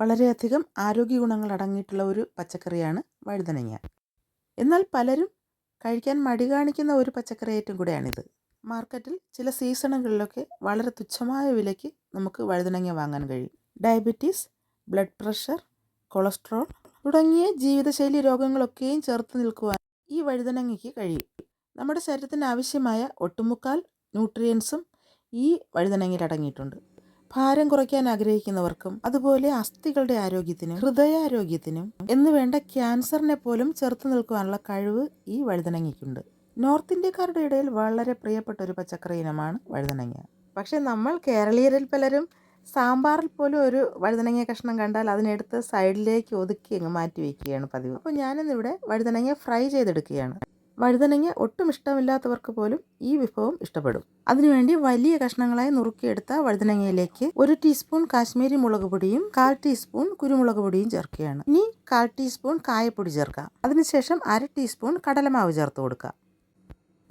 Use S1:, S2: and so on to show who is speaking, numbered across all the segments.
S1: വളരെയധികം ആരോഗ്യ ഗുണങ്ങൾ അടങ്ങിയിട്ടുള്ള ഒരു പച്ചക്കറിയാണ് വഴുതനങ്ങ. എന്നാൽ പലരും കഴിക്കാൻ മടി കാണിക്കുന്ന ഒരു പച്ചക്കറി ഐറ്റം കൂടെയാണിത്. മാർക്കറ്റിൽ ചില സീസണുകളിലൊക്കെ വളരെ തുച്ഛമായ വിലയ്ക്ക് നമുക്ക് വഴുതനങ്ങ വാങ്ങാൻ കഴിയും. ഡയബറ്റീസ് ബ്ലഡ് പ്രഷർ കൊളസ്ട്രോൾ തുടങ്ങിയ ജീവിതശൈലി രോഗങ്ങളൊക്കെയും ചേർത്ത് നിൽക്കുവാൻ ഈ വഴുതനങ്ങയ്ക്ക് കഴിയും. നമ്മുടെ ശരീരത്തിന് ആവശ്യമായ ഒട്ടുമുക്കാൽ ന്യൂട്രിയൻസും ഈ വഴുതനങ്ങയിൽ അടങ്ങിയിട്ടുണ്ട്. ഭാരം കുറയ്ക്കാൻ ആഗ്രഹിക്കുന്നവർക്കും അതുപോലെ അസ്ഥികളുടെ ആരോഗ്യത്തിനും ഹൃദയാരോഗ്യത്തിനും എന്ന് വേണ്ട ക്യാൻസറിനെ പോലും ചെറുത്തു നിൽക്കുവാനുള്ള കഴിവ് ഈ വഴുതനങ്ങയ്ക്കുണ്ട്. നോർത്ത് ഇന്ത്യക്കാരുടെ ഇടയിൽ വളരെ പ്രിയപ്പെട്ട ഒരു പച്ചക്കറി ഇനമാണ് വഴുതനങ്ങ. പക്ഷേ നമ്മൾ കേരളീയരിൽ പലരും സാമ്പാറിൽ പോലും ഒരു വഴുതനങ്ങ കഷ്ണം കണ്ടാൽ അതിനെടുത്ത് സൈഡിലേക്ക് ഒതുക്കി അങ്ങ് മാറ്റി വയ്ക്കുകയാണ് പതിവ്. അപ്പോൾ ഞാനിന്നിവിടെ വഴുതനങ്ങ ഫ്രൈ ചെയ്തെടുക്കുകയാണ്. വഴുതനങ്ങ ഒട്ടും ഇഷ്ടമില്ലാത്തവർക്ക് പോലും ഈ വിഭവം ഇഷ്ടപ്പെടും. അതിനുവേണ്ടി വലിയ കഷ്ണങ്ങളായി നുറുക്കിയെടുത്ത വഴുതനങ്ങയിലേക്ക് ഒരു ടീസ്പൂൺ കാശ്മീരി മുളക് പൊടിയും കാൽ ടീസ്പൂൺ കുരുമുളക് പൊടിയും ചേർക്കുകയാണ്. ഇനി കാൽ ടീസ്പൂൺ കായപ്പൊടി ചേർക്കാം. അതിനുശേഷം അര ടീസ്പൂൺ കടലമാവ് ചേർത്ത് കൊടുക്കുക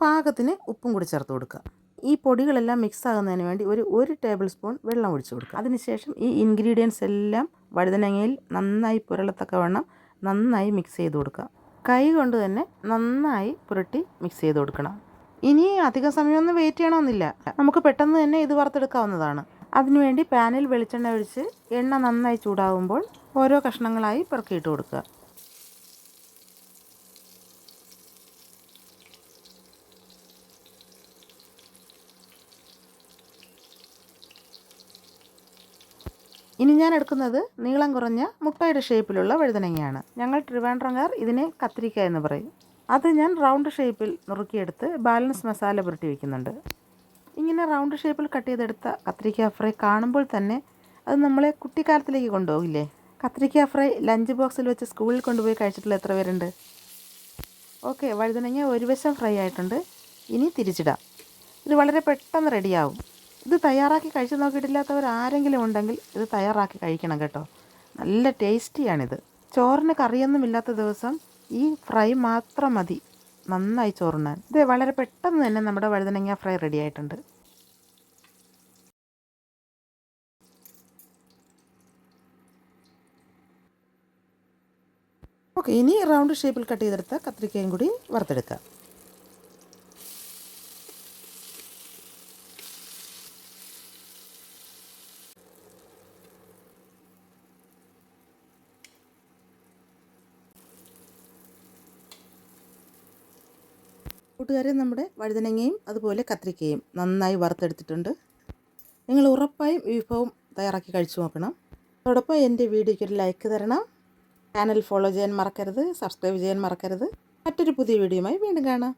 S1: പാകത്തിന് ഉപ്പും കൂടി ചേർത്ത് കൊടുക്കുക ഈ പൊടികളെല്ലാം മിക്സ് ആകുന്നതിന് വേണ്ടി ഒരു ഒരു ടേബിൾ സ്പൂൺ വെള്ളം ഒഴിച്ചു കൊടുക്കുക അതിനുശേഷം ഈ ഇൻഗ്രീഡിയൻസ് എല്ലാം വഴുതനങ്ങയിൽ നന്നായി പുരളത്തക്കവണ്ണം നന്നായി മിക്സ് ചെയ്ത് കൊടുക്കുക കൈ കൊണ്ട് തന്നെ നന്നായി പുരട്ടി മിക്സ് ചെയ്ത് കൊടുക്കണം. ഇനി അധിക സമയമൊന്നും വെയിറ്റ് ചെയ്യണമെന്നില്ല. നമുക്ക് പെട്ടെന്ന് തന്നെ ഇത് വറുത്തെടുക്കാവുന്നതാണ്. അതിനുവേണ്ടി പാനിൽ വെളിച്ചെണ്ണ ഒഴിച്ച് എണ്ണ നന്നായി ചൂടാകുമ്പോൾ ഓരോ കഷ്ണങ്ങളായി പെറുക്കിയിട്ട് കൊടുക്കുക. ഇനി ഞാൻ എടുക്കുന്നത് നീളം കുറഞ്ഞ മുട്ടയുടെ ഷേപ്പിലുള്ള വഴുതനങ്ങയാണ്. ഞങ്ങൾ ട്രിവാൻഡ്രംകാർ ഇതിനെ കത്തിരിക്ക എന്ന് പറയും. അത് ഞാൻ റൗണ്ട് ഷേപ്പിൽ നുറുക്കിയെടുത്ത് ബാലൻസ് മസാല പുരട്ടി വയ്ക്കുന്നുണ്ട് ഇങ്ങനെ റൗണ്ട് ഷേപ്പിൽ കട്ട് ചെയ്തെടുത്ത കത്തിരിക്ക ഫ്രൈ കാണുമ്പോൾ തന്നെ അത് നമ്മളെ കുട്ടിക്കാലത്തിലേക്ക് കൊണ്ടുപോകില്ലേ? കത്തിരിക്ക ഫ്രൈ ലഞ്ച് ബോക്സിൽ വെച്ച് സ്കൂളിൽ കൊണ്ടുപോയി കഴിച്ചിട്ടുള്ള എത്ര പേരുണ്ട്? ഓക്കെ വഴുതനങ്ങ ഒരു വശം ഫ്രൈ ആയിട്ടുണ്ട്. ഇനി തിരിച്ചിടാം. ഇത് വളരെ പെട്ടെന്ന് റെഡിയാവും ഇത് തയ്യാറാക്കി കഴിച്ചു നോക്കിയിട്ടില്ലാത്തവർ ആരെങ്കിലും ഉണ്ടെങ്കിൽ ഇത് തയ്യാറാക്കി കഴിക്കണം കേട്ടോ. നല്ല ടേസ്റ്റിയാണിത്. ചോറിന് കറിയൊന്നും ഇല്ലാത്ത ദിവസം ഈ ഫ്രൈ മാത്രം മതി. നന്നായി ചോറുണ്ണാൻ. ഇത് വളരെ പെട്ടെന്ന് തന്നെ നമ്മുടെ വഴുതനങ്ങ ഫ്രൈ റെഡി ആയിട്ടുണ്ട്. ഓക്കെ ഇനി റൗണ്ട് ഷേപ്പിൽ കട്ട് ചെയ്തെടുത്ത കത്രിക്കയും കൂടി വറുത്തെടുക്കാം. കൂട്ടുകാരെ നമ്മുടെ വഴുതനങ്ങയും അതുപോലെ കത്രിക്കയും നന്നായി വറുത്തെടുത്തിട്ടുണ്ട്. നിങ്ങൾ ഉറപ്പായും ഈ വിഭവം തയ്യാറാക്കി കഴിച്ചു നോക്കണം. അതോടൊപ്പം എന്റെ വീഡിയോയ്ക്ക് ഒരു ലൈക്ക് തരണം. ചാനൽ ഫോളോ ചെയ്യാൻ മറക്കരുത് സബ്സ്ക്രൈബ് ചെയ്യാൻ മറക്കരുത്. മറ്റൊരു പുതിയ വീഡിയോയുമായി വീണ്ടും കാണാം.